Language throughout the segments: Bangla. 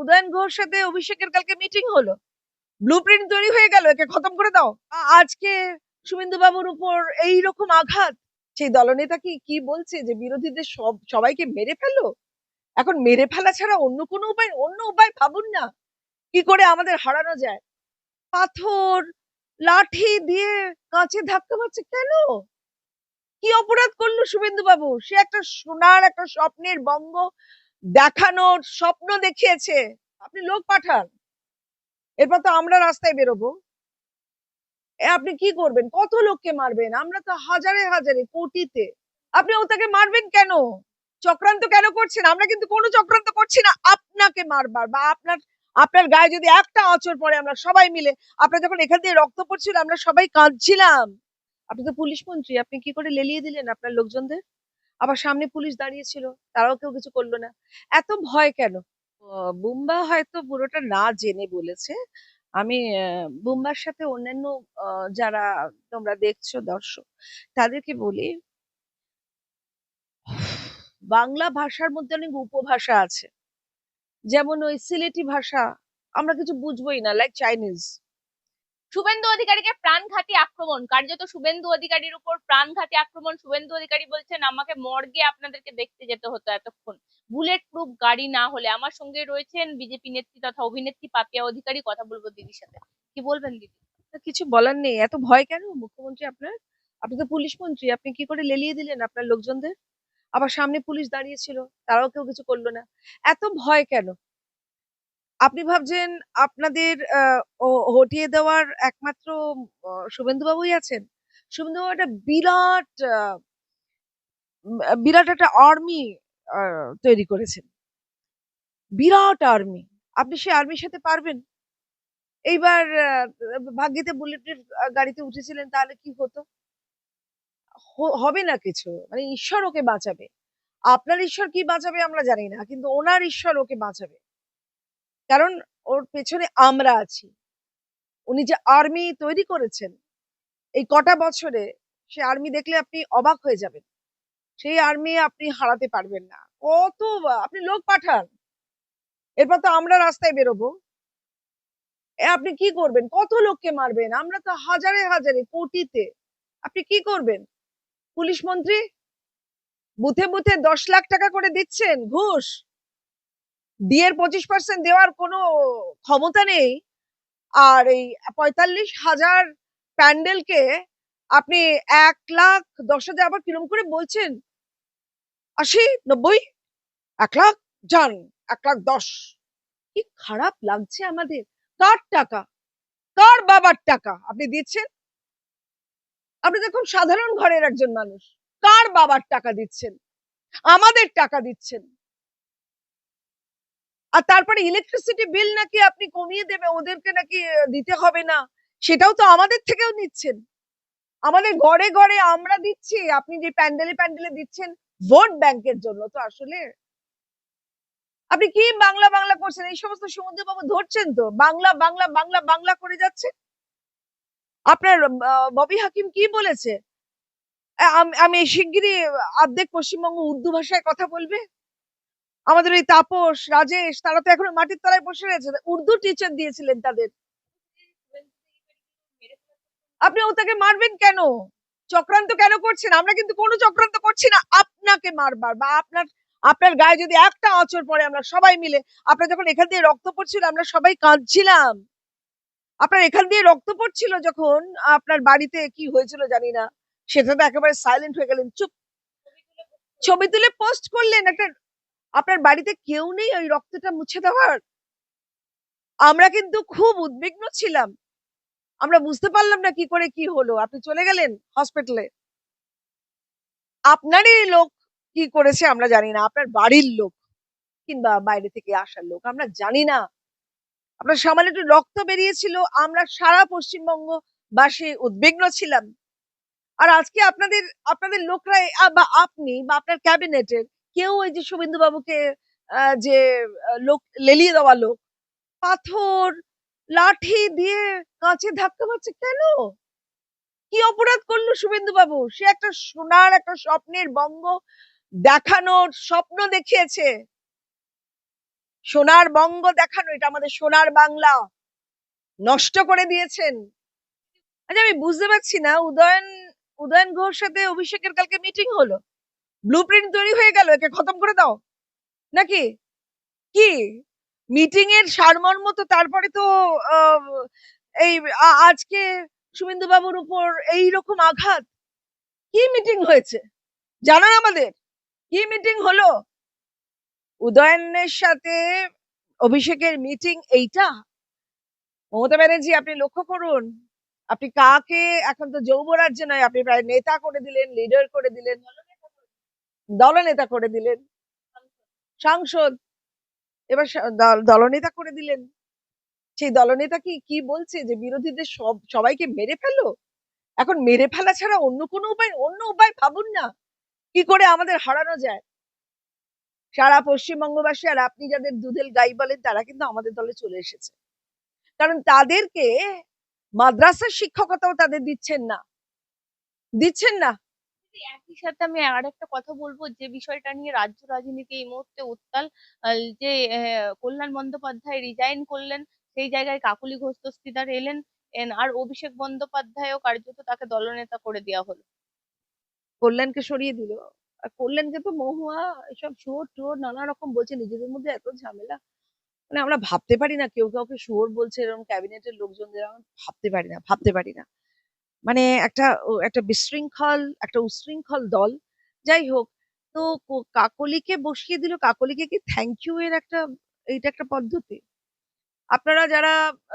উদয়ন ঘোষ সাথে অভিষেকের কালকে মিটিং হলো। ব্লু প্রিন্ট তৈরি হয়ে গেল, একে খতম করে দাও। আজকে শুভেন্দু বাবুর উপর এই রকম আঘাত, সেই দলনেতা কি কি বলছে যে বিরোধীদের সব, সবাইকে মেরে ফেলো? এখন মেরে ফেলা ছাড়া অন্য কোনো উপায়, অন্য উপায় ভাবুন না। কি করে আমাদের হারানো যায়? পাথর, লাঠি দিয়ে কাঁচে ধাক্কা মারছে কেন? কি অপরাধ করল শুভেন্দু বাবু সে একটা সোনার, একটা স্বপ্নের বঙ্গ দেখানোর স্বপ্ন দেখিয়েছে। আপনি লোক পাঠান। এরপর তো আমরা রাস্তায় বেরোবো। আপনি কি করবেন? কত লোককে মারবেন? আমরা তো হাজারে হাজারে, কোটিতে। আপনি ওটাকে মারবেন কেন? চক্রান্ত কেন করছেন? আমরা কিন্তু কোনো চক্রান্ত করছি না। আপনাকে মারবার বা আপনার আপনার গায়ে যদি একটা আঁচড় পড়ে, আমরা সবাই মিলে, আপনার যখন এখান থেকে রক্ত পড়ছিল, আমরা সবাই কাঁদছিলাম। আপনি তো পুলিশ মন্ত্রী, আপনি কি করে লেলিয়ে দিলেন আপনার লোকজনদের? আবার সামনে পুলিশ দাঁড়িয়েছিল, তারাও কেউ কিছু করল না। এত ভয় কেন? বুম্বা হয়তো পুরোটা না জেনে বলেছে। আমি বুম্বার সাথে অন্যান্য যারা তোমরা দেখছ দর্শক, তাদেরকে বলি, বাংলা ভাষার মধ্যে অনেক উপভাষা আছে। যেমন ওই সিলেটি ভাষা, আমরা কিছু বুঝবোই না লাইক চাইনিজ শুভেন্দু অধিকারীকে প্রাণঘাতী আক্রমণ, কার্যত শুভেন্দু অধিকারীর উপর প্রাণঘাতী আক্রমণ, শুভেন্দু অধিকারী বলছেন, আমাকে মর্গে আপনাদেরকে দেখতে যেতে হতো এতক্ষণ। বুলেট প্রুফ গাড়ি না হলে আমার সঙ্গে রয়েছেন বিজেপি নেত্রী তথা অভিনেত্রী পাপিয়া অধিকারী, কথা বলব দিদির সাথে। কি বলবেন দিদি? কিছু বলার নেই, এত ভয় কেন? মুখ্যমন্ত্রী আপনার, আপনি তো পুলিশ মন্ত্রী, আপনি কি করে লেলিয়ে দিলেন আপনার লোকজনদের? আবার সামনে পুলিশ দাঁড়িয়েছিল তারাও কেউ কিছু করল না। এত ভয় কেন? আপনি ভাবছেন আপনাদের হটিয়ে দেওয়ার একমাত্র শুভেন্দুবাবুই আছেন? শুভেন্দুবাবু একটা বিরাট বিরাট একটা আর্মি তৈরি করেছেন। বিরাট আর্মি আপনি সেই আর্মির সাথে পারবেন? এইবার ভাগ্যিতে বুলেটের গাড়িতে উঠেছিলেন তাহলে কি হতো? হবে না কিছু। মানে ঈশ্বর ওকে বাঁচাবে। আপনার ঈশ্বর কি বাঁচাবে আমরা জানি না, কিন্তু ওনার ঈশ্বর ওকে বাঁচাবে। কারণ ওর পেছনে আমরা আছি। উনি যে আর্মি তৈরি করেছেন, এই কটা বছরে সে আর্মি দেখলে আপনি অবাক হয়ে যাবেন। সেই আর্মি আপনি হারাতে পারবেন না। কত আপনি লোক পাঠান। এরপর তো আমরা রাস্তায় বেরোবো। আপনি কি করবেন? কত লোককে মারবেন? আমরা তো হাজারে হাজারে, কোটিতে। আপনি কি করবেন? পুলিশ মন্ত্রী? বুথে বুথে দশ লাখ টাকা করে দিচ্ছেন ঘুষ। ডিএর পঁচিশ পার্সেন্ট দেওয়ার কোনো ক্ষমতা নেই। আর এই পঁয়তাল্লিশ হাজার প্যান্ডেলকে আপনি এক লাখ দশ হাজার আবার কিরম করে বলছেন? আশি, নব্বই? এক লাখ? যান এক লাখ দশ। কি খারাপ লাগছে আমাদের। কার টাকা? কার বাবার টাকা আপনি দিচ্ছেন? আপনি দেখুন সাধারণ ঘরের একজন মানুষ। কার বাবার টাকা দিচ্ছেন? আমাদের টাকা দিচ্ছেন? আর তারপরে ইলেকট্রিসিটি বিল নাকি আপনি কমিয়ে দেবে, ওদেরকে নাকি দিতে হবে না। সেটাও তো আমাদের থেকেও নিচ্ছেন। আমাদের ঘরে ঘরে আমরা দিচ্ছি, আপনি যে প্যান্ডেলে প্যান্ডেলে দিচ্ছেন, ভোট ব্যাংকের জন্য তো আসলে। আপনি কি বাংলা বাংলা করছেন? এই সমস্ত সমুদ্র বাবু ধরছেন তো? বাংলা বাংলা বাংলা বাংলা করে যাচ্ছে? আপনার ববি হাকিম কি বলেছে? আম- আমি শিগগিরই অর্ধেক পশ্চিমবঙ্গ উর্দু ভাষায় কথা বলবে? আমাদের ওই তাপস, রাজেশ, তারা তো এখন মাটির তলায় বসে রয়েছে। উর্দু টিচার দিয়েছিলেন তাদের। আপনি ওটাকে মারবেন কেন? চক্রান্ত কেন করছেন? আমরা কিন্তু কোনো চক্রান্ত করছি না। আপনাকে মারবার বা আপনার আপনার গায়ে যদি একটা আঁচড় পড়ে, আমরা সবাই মিলে, আপনার যখন এখান দিয়ে রক্ত পড়ছিল, আমরা সবাই কাঁদছিলাম। আপনার এখান দিয়ে রক্ত পড়ছিল যখন, আপনার বাড়িতে কি হয়েছিল জানি না। সেটা তো একেবারে সাইলেন্ট হয়ে গেলেন। চুপ। ছবি তুলে পোস্ট করলেন একটা আপনার বাড়িতে কেউ নেই ওই রক্তটা মুছে দেওয়ার? আমরা কিন্তু খুব উদ্বিগ্ন ছিলাম। আমরা বুঝতে পারলাম না কি করে কি হলো। আপনি চলে গেলেন হসপিটালে আপনারই লোক কি করেছে আমরা জানি না। আপনার বাড়ির লোক কিংবা বাইরে থেকে আসার লোক আমরা জানি না। আপনার সামান্য একটু রক্ত বেরিয়েছিল। আমরা সারা পশ্চিমবঙ্গ বাসী উদ্বিগ্ন ছিলাম। আর আজকে আপনাদের আপনাদের লোকরা আ- বা আপনি বা আপনার ক্যাবিনেটের কেউ ওই যে শুভেন্দু বাবুকে যে লোক লেলিয়ে দেওয়া লোক, পাথর, লাঠি দিয়ে কাঁচে ধাক্কা মারছে কেন? কি অপরাধ করল শুভেন্দু বাবু সে একটা সোনার, একটা স্বপ্নের বঙ্গ দেখানোর স্বপ্ন দেখিয়েছে। সোনার বঙ্গ দেখানো, এটা আমাদের সোনার বাংলা, নষ্ট করে দিয়েছেন। আচ্ছা আমি বুঝতে পারছি না, উদয়ন উদয়ন ঘোষ সাথে অভিষেকের কালকে মিটিং হলো? ব্লু প্রিন্ট তৈরি হয়ে গেল, একে খতম করে দাও। নাকি? কি? মিটিং এর সারমর্ম তো তারপরে তো এই আজকে শুভেন্দু বাবুর উপর এই রকম আঘাত। কি মিটিং হয়েছে? জানান আমাদের? কি মিটিং হলো? উদয়নের সাথে অভিষেকের মিটিং এইটা? মমতা ব্যানার্জি, আপনি লক্ষ্য করুন। আপনি কাকে, এখন তো যৌবরাজ্য নয়, আপনি প্রায় নেতা করে দিলেন লিডার করে দিলেন। দলনেতা করে দিলেন। সাংসদ, এবার দলনেতা করে দিলেন। সেই দলনেতা কি কি বলছে যে বিরোধীদের সব, সবাইকে মেরে ফেলো? এখন মেরে ফেলা ছাড়া অন্য কোনো উপায়, অন্য উপায় ভাবুন না। কি করে আমাদের হারানো যায়? সারা পশ্চিমবঙ্গবাসী আর আপনি যাদের দুধেল গাই বলেন, তারা কিন্তু আমাদের দলে চলে এসেছে। কারণ তাদেরকে মাদ্রাসার শিক্ষকতাও তাদের দিচ্ছেন না। দিচ্ছেন না। একই সাথে আমি আর একটা কথা বলব যে বিষয়টা নিয়ে রাজ্য রাজনীতি এই মুহূর্তে উত্তাল। যে কল্যাণ বন্দ্যোপাধ্যায় রিজাইন করলেন, সেই জায়গায় কাকলি ঘোষ দস্তিদার এলেন আর অভিষেক বন্দ্যোপাধ্যায়ও কার্যত তাকে দলনেতা করে দেওয়া হলো। কল্যাণকে সরিয়ে দিল। আর কল্যাণকে তো মহুয়া এসব শুয়োর টুয়োর নানা রকম বলছে, নিজেদের মধ্যে এত ঝামেলা। মানে আমরা ভাবতে পারি না, কেউ কাউকে শুয়োর বলছে, এরকম ক্যাবিনেটের লোকজনদের আমরা ভাবতে পারি না, ভাবতে পারি না। মানে একটা একটা বিশৃঙ্খল একটা উশৃঙ্খল দল। যাই হোক তো কাকলিকে বসিয়ে দিল। কাকলিকে কি থ্যাংক ইউ এর একটা এইটা একটা পদ্ধতি? আপনারা যারা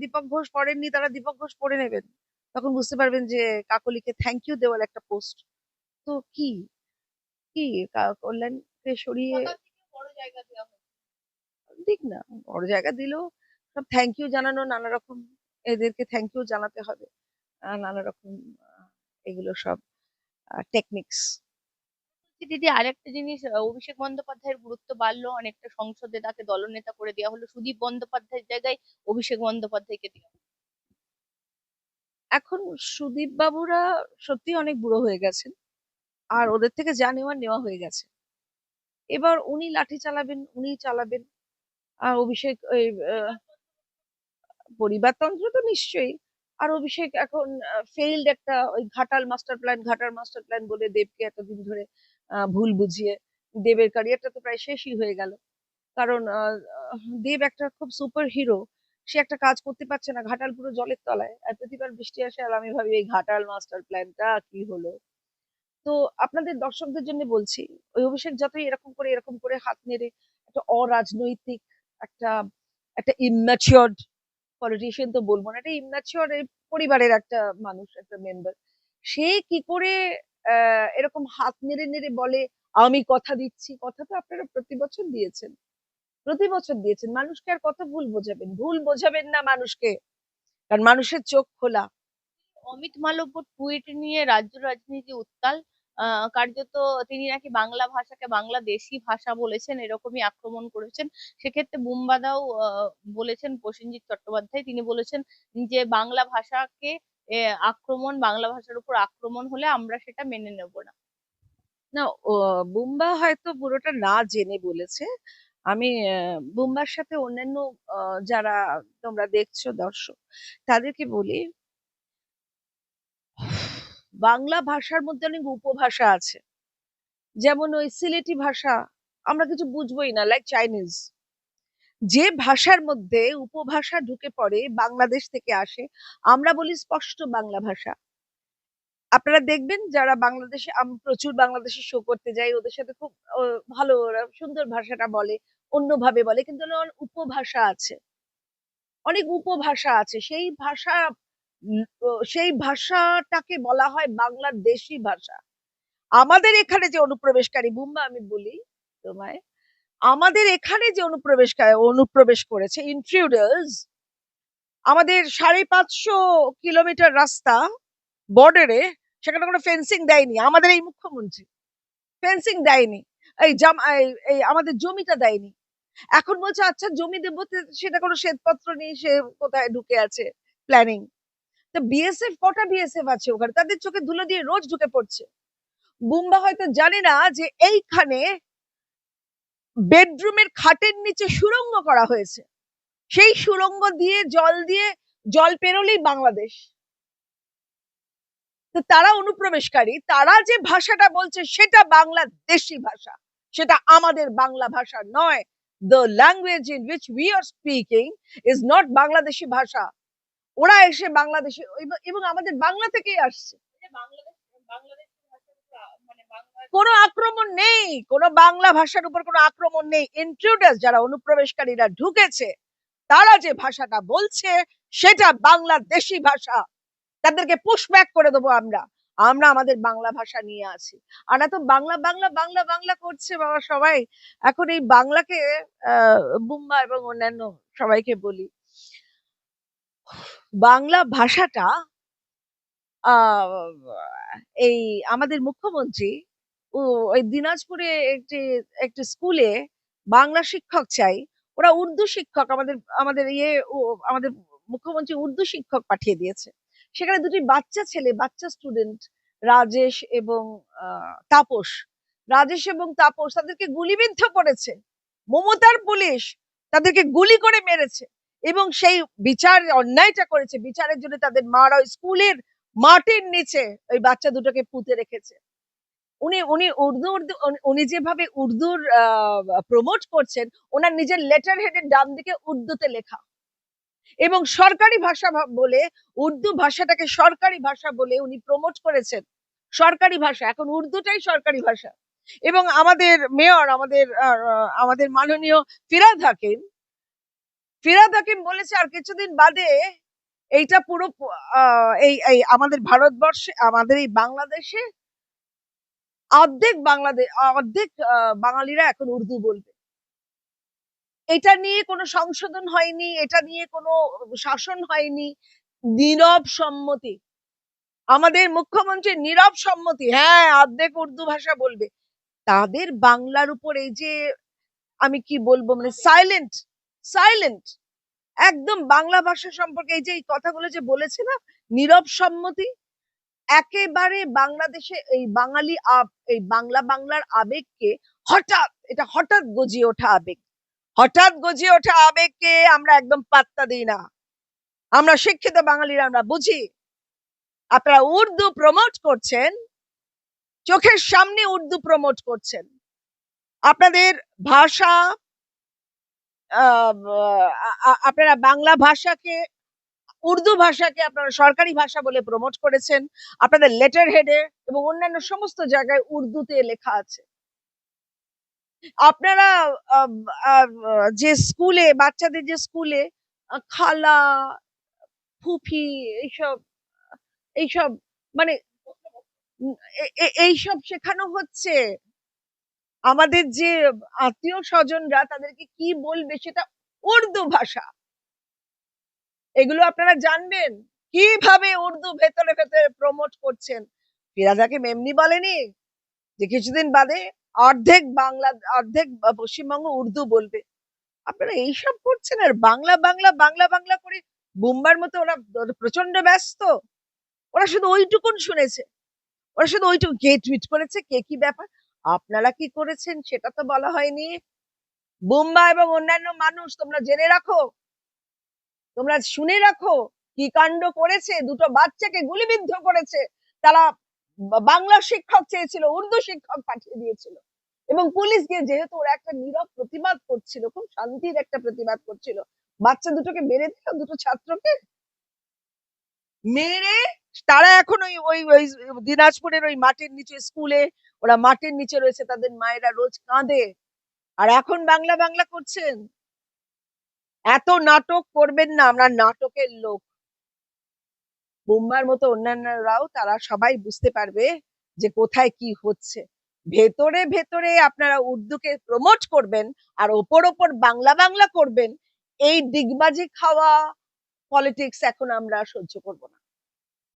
দীপক ঘোষ পড়েননি তারা দীপক ঘোষ পড়ে নেবেন। তখন বুঝতে পারবেন যে কাকলিকে থ্যাংক ইউ দেওয়ার একটা পোস্ট তো কি? কি? কা- কল্যাণকে সরিয়ে বড় জায়গা দেওয়া হলো দিক না বড় জায়গা দিলেও সব থ্যাংক ইউ জানানো নানা রকম এদেরকে থ্যাংক ইউ জানাতে হবে। নানা রকম এগুলো সব টেকনিক্স দিদি আরেকটা জিনিস অভিষেক বন্দ্যোপাধ্যায়ের গুরুত্ব বাড়লো অনেকটা সংসদে তাকে দলনেতা করে দেওয়া হলো। সুদীপ বন্দ্যোপাধ্যায়ের জায়গায় অভিষেক বন্দ্যোপাধ্যায়কে দেওয়া। এখন সুদীপ বাবুরা সত্যি অনেক বুড়ো হয়ে গেছেন আর ওদের থেকে যা নেওয়ার নেওয়া হয়ে গেছে। এবার উনি লাঠি চালাবেন উনি চালাবেন। আর অভিষেক পরিবারতন্ত্র তো নিশ্চয়ই আর অভিষেক এখন ফেইল্ড একটা ওই Ghatal master plan Ghatal master plan বলে দেবকে এতদিন ধরে ভুল বুঝিয়ে দেবের ক্যারিয়ারটা তো প্রায় শেষই হয়ে গেল। কারণ দেব একটা খুব সুপার হিরো সে একটা কাজ করতে পারছে না, ঘাটাল পুরো জলের তলায়। আর প্রতিবার বৃষ্টি আসে আর আমি ভাবি, এই ঘাটাল মাস্টার প্ল্যানটা কি হলো? তো আপনাদের দর্শকদের জন্য বলছি, ওই অভিষেক যতই এরকম করে এরকম করে হাত নেড়ে একটা অরাজনৈতিক, একটা একটা ইম্যাচিওর্ড পলিটিশিয়ান তো বলব না, এটা ইম্যাচিওর পরিবারের একটা মানুষ, একটা মেম্বার সে কি করে এরকম হাত নেড়ে নেড়ে বলে, আমি কথা দিচ্ছি। কথা তো আপনারা প্রতি বছর দিয়েছেন। প্রতি বছর দিয়েছেন। মানুষকে আর কত ভুল বোঝাবেন? ভুল বোঝাবেন না মানুষকে। কারণ মানুষের চোখ খোলা। অমিত মালব্য টুইট নিয়ে রাজ্য রাজনীতি উত্তাল। কার্যত তিনি নাকি বাংলা ভাষাকে বাংলাদেশি ভাষা বলেছেন, এরকমই আক্রমণ করেছেন। সেক্ষেত্রে বুম্বাদাও বলেছেন, প্রসেনজিৎ চট্টোপাধ্যায়, তিনি বলেছেন যে বাংলা ভাষাকে আক্রমণ, বাংলা ভাষার উপর আক্রমণ হলে আমরা সেটা মেনে নেব না। না বুম্বা হয়তো পুরোটা না জেনে বলেছে। আমি বুম্বার সাথে অন্যান্য যারা তোমরা দেখছ, দর্শক, তাদেরকে বলি বাংলা ভাষার মধ্যে অনেক উপভাষা আছে। যেমন ওই সিলেটি ভাষা আমরা কিছু বুঝবোই না লাইক চাইনিজ যে ভাষার মধ্যে উপভাষা ঢুকে পড়ে, বাংলাদেশ থেকে আসে, আমরা বলি স্পষ্ট বাংলা ভাষা। আপনারা দেখবেন যারা বাংলাদেশে, আম- প্রচুর বাংলাদেশে শো করতে যাই ওদের সাথে খুব ভালো ওরা সুন্দর ভাষাটা বলে, অন্যভাবে বলে, কিন্তু উপভাষা আছে। অনেক উপভাষা আছে, সেই ভাষা সেই ভাষাটাকে বলা হয় বাংলাদেশি ভাষা। আমাদের এখানে যে অনুপ্রবেশকারী, বুম্বা আমি বলি তোমায়, আমাদের এখানে যে অনুপ্রবেশকারী, অনুপ্রবেশ করেছে ইন্ট্রুডার্স আমাদের সাড়ে পাঁচশো কিলোমিটার রাস্তা বর্ডারে সেখানে কোনো ফেন্সিং দেয়নি। আমাদের এই মুখ্যমন্ত্রী ফেন্সিং দেয়নি। এই জাম, এই আমাদের জমিটা দেয়নি। এখন বলছে আচ্ছা জমি দেবো সেটা কোনো শ্বেতপত্র নেই, সে কোথায় ঢুকে আছে প্ল্যানিং তো বিএসএফ কটা বিএসএফ আছে ওখানে? তাদের চোখে ধুলো দিয়ে রোজ ঢুকে পড়ছে। বুম্বা হয়তো জানে না যে এইখানে বেডরুমের খাটের নিচে সুড়ঙ্গ করা হয়েছে। সেই সুড়ঙ্গ দিয়ে জল দিয়ে, জল পেরোলেই বাংলাদেশ। তো তারা অনুপ্রবেশকারী, তারা যে ভাষাটা বলছে সেটা বাংলাদেশি ভাষা। সেটা আমাদের বাংলা ভাষা নয়। The language in which we are speaking is not Bangladeshi ভাষা। ওরা এসে বাংলাদেশে এবং- আমাদের বাংলা থেকেই আসছে। আ- মানে কোনো আক্রমণ নেই কোনো বাংলা ভাষার উপর কোনো আক্রমণ নেই। ইন্ট্রুডার্স যারা অনুপ্রবেশকারীরা ঢুকেছে তারা যে ভাষাটা বলছে সেটা বাংলাদেশি ভাষা। তাদেরকে পুশব্যাক করে দেবো আমরা। আমরা আমাদের বাংলা ভাষা নিয়ে আছি। আর তো বাংলা বাংলা বাংলা বাংলা করছে বাবা সবাই। এখন এই বাংলাকে আহ বুম্বা এবং অন্যান্য সবাইকে বলি। বাংলা ভাষাটা এই আমাদের মুখ্যমন্ত্রী ও ওই দিনাজপুরে একটি একটি স্কুলে বাংলা শিক্ষক চাই, ওরা উর্দু শিক্ষক আমাদের আমাদের ইয়ে আমাদের মুখ্যমন্ত্রী উর্দু শিক্ষক পাঠিয়ে দিয়েছে। সেখানে দুটি বাচ্চা ছেলে, বাচ্চা স্টুডেন্ট রাজেশ এবং তাপস। রাজেশ এবং তাপস তাদেরকে গুলিবিদ্ধ করেছে। মমতার পুলিশ তাদেরকে গুলি করে মেরেছে। এবং সেই বিচার অন্যায়টা করেছে। বিচারের জন্য তাদের মারা স্কুলের মাটির নিচে ওই বাচ্চা দুটোকে পুঁতে রেখেছে। উনি উনি উর্দু উর্দু, উনি- যেভাবে উর্দুর প্রমোট করছেন, ওনার নিজের লেটার হেডের ডান দিকে উর্দুতে লেখা। এবং সরকারি ভাষা বলে, উর্দু ভাষাটাকে সরকারি ভাষা বলে উনি প্রমোট করেছেন। সরকারি ভাষা, এখন উর্দুটাই সরকারি ভাষা। এবং আমাদের মেয়র আমাদের আমাদের মাননীয় ফিরাদ হাকিম ফিরাদ হাকিম বলেছে, আর কিছুদিন বাদে এইটা পুরো এই এই আমাদের ভারতবর্ষে, আমাদের এই বাংলাদেশে অর্ধেক বাংলাদেশ অর্ধেক বাঙালিরা এখন উর্দু বলবে। এটা নিয়ে কোনো সংশোধন হয়নি, এটা নিয়ে কোনো শাসন হয়নি, নীরব সম্মতি। আমাদের মুখ্যমন্ত্রীর নীরব সম্মতি হ্যাঁ অর্ধেক উর্দু ভাষা বলবে। তাদের বাংলার উপর এই যে, আমি কি বলব মানে সাইলেন্ট সাইলেন্ট একদম বাংলা ভাষা সম্পর্কে এই যে এই কথাগুলো যে বলেছে না, নীরব সম্মতি, একেবারে বাংলাদেশে এই বাঙালি এই বাংলা বাংলার আবেগকে হঠাৎ, এটা হঠাৎ গজিয়ে ওঠা আবেগ। হঠাৎ গজিয়ে ওঠা আবেগকে আমরা একদম পাত্তা দিই না। আমরা শিক্ষিত বাঙালিরা, আমরা বুঝি। আপনারা উর্দু প্রমোট করছেন, চোখের সামনে উর্দু প্রমোট করছেন। আপনাদের ভাষা আপনারা বাংলা ভাষাকে, উর্দু ভাষাকে আপনারা সরকারি ভাষা বলে প্রমোট করেছেন। আপনাদের লেটার হেডে এবং অন্যান্য সমস্ত জায়গায় উর্দুতে লেখা আছে। আপনারা যে স্কুলে বাচ্চাদের যে স্কুলে খালা, ফুফি, এইসব এইসব মানে এইসব শেখানো হচ্ছে। আমাদের যে আত্মীয় স্বজনরা তাদেরকে কি বলবে সেটা উর্দু ভাষা। এগুলো আপনারা জানবেন, কীভাবে উর্দু ভেতরে ভেতরে প্রমোট করছেন। ফিরাজাকে এমনি বলেনি যে কিছুদিন বাদে অর্ধেক বাংলা, অর্ধেক পশ্চিমবঙ্গ উর্দু বলবে। আপনারা এইসব করছেন আর বাংলা বাংলা বাংলা বাংলা করে বুম্বার মতো ওরা প্রচণ্ড ব্যস্ত। ওরা শুধু ওইটুকুন শুনেছে। ওরা শুধু ওইটুকু কে টুইট করেছে, কে কি ব্যাপার? আপনারা কি করেছেন সেটা তো বলা হয়নি। বুম্বা এবং অন্যান্য মানুষ, তোমরা জেনে রাখো। তোমরা শুনে রাখো কি কাণ্ড করেছে। দুটো বাচ্চাকে গুলিবিদ্ধ করেছে। তারা বাংলা শিক্ষক চেয়েছিল, উর্দু শিক্ষক পাঠিয়ে দিয়েছিল। এবং পুলিশ গিয়ে যেহেতু ওরা একটা নীরব প্রতিবাদ করছিল, খুব শান্তির একটা প্রতিবাদ করছিল, বাচ্চা দুটোকে মেরে দিল, দুটো ছাত্রকে? মেরে তারা এখন ওই ওই ওই দিনাজপুরের ওই মাটির নিচে স্কুলে ওরা মাটির নিচে রয়েছে, তাদের মায়েরা রোজ কাঁদে। আর এখন বাংলা বাংলা করছেন। এত নাটক করবেন না, আমরা নাটকের লোক। বোম্বার মতো অন্যান্যরাও, তারা সবাই বুঝতে পারবে যে কোথায় কি হচ্ছে। ভেতরে ভেতরে আপনারা উর্দুকে প্রমোট করবেন, আর ওপর ওপর বাংলা বাংলা করবেন। এই ডিগবাজি খাওয়া পলিটিক্স এখন আমরা সহ্য করব না।